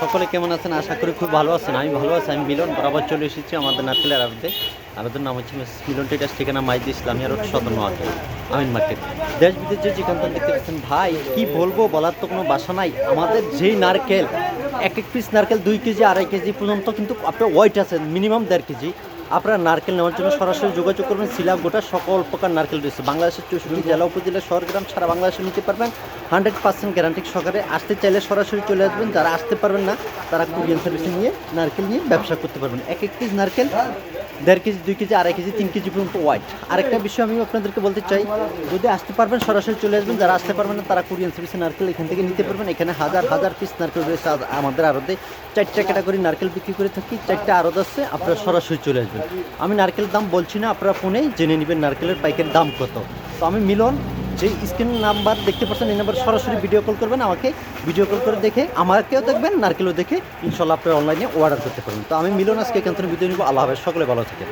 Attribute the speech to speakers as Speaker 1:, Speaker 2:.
Speaker 1: সকলে কেমন আছেন? আশা করি খুব ভালো আছেন। আমি ভালো আছি, আমি মিলন। বরাবর চলে এসেছি আমাদের নারকেলের আড়তে আড়তের নাম হচ্ছে মিলন ট্রেডার্স, ঠিকানা মাইজ ইসলামিয়া রোড, সদর নোয়াখালী, আমিন মার্কেট। দেশ বিদেশে যেখান থেকে দেখতে পাচ্ছেন, ভাই, কি বলব, বলার তো কোনো বাসা নাই। আমাদের যেই নারকেল, এক এক পিস নারকেল দুই কেজি, আড়াই কেজি পর্যন্ত কিন্তু আপনার ওয়েট আছে মিনিমাম দেড় কেজি। আপনারা নারকেল নেওয়ার জন্য সরাসরি যোগাযোগ করবেন। শিলা গোটা সকল প্রকার নারকেল রয়েছে। বাংলাদেশের চৌষট্টি জেলা, উপজেলা, শহর, গ্রাম সারা বাংলাদেশে নিতে পারবেন। হান্ড্রেড পার্সেন্ট গ্যারান্টি সহকারে আসতে চাইলে সরাসরি চলে আসবেন। যারা আসতে পারবেন না, তারা কুরিয়ার সার্ভিসে নিয়ে নারকেল নিয়ে ব্যবসা করতে পারবেন। এক এক পিস নারকেল দেড় কেজি, দুই কেজি, আড়াই কেজি, তিন কেজি পর্যন্ত ওয়াইট আরেকটা বিষয় আমি আপনাদেরকে বলতে চাই, যদি আসতে পারবেন, সরাসরি চলে আসবেন, যারা আসতে পারবেন না, তারা কোরিয়ান সার্ভিসে নারকেল এখান থেকে নিতে পারবেন। এখানে হাজার হাজার পিস নারকেল রয়েছে আমাদের আরতে চারটা ক্যাটাগরি নারকেল বিক্রি করে থাকি, চারটা আরত আছে, আপনারা সরাসরি চলে আসবেন। আমি নারকেল দাম বলছি না, আপনারা ফোনেই জেনে নেবেন নারকেলের পাইকের দাম কত। তো আমি মিলন যে স্ক্রিন নাম্বার দেখতে পাচ্ছেন, এই নাম্বার সরাসরি ভিডিও কল করবেন, আমাকে ভিডিও কল করে দেখে, আমাকেও দেখবেন, নারকেলও দেখে, ইনশাল্লাহ আপনারা অনলাইনে অর্ডার করতে পারবেন। তো আমি মিলন আজকে এখান থেকে ভিডিও নিব। আল্লাহ সকলে ভালো থাকে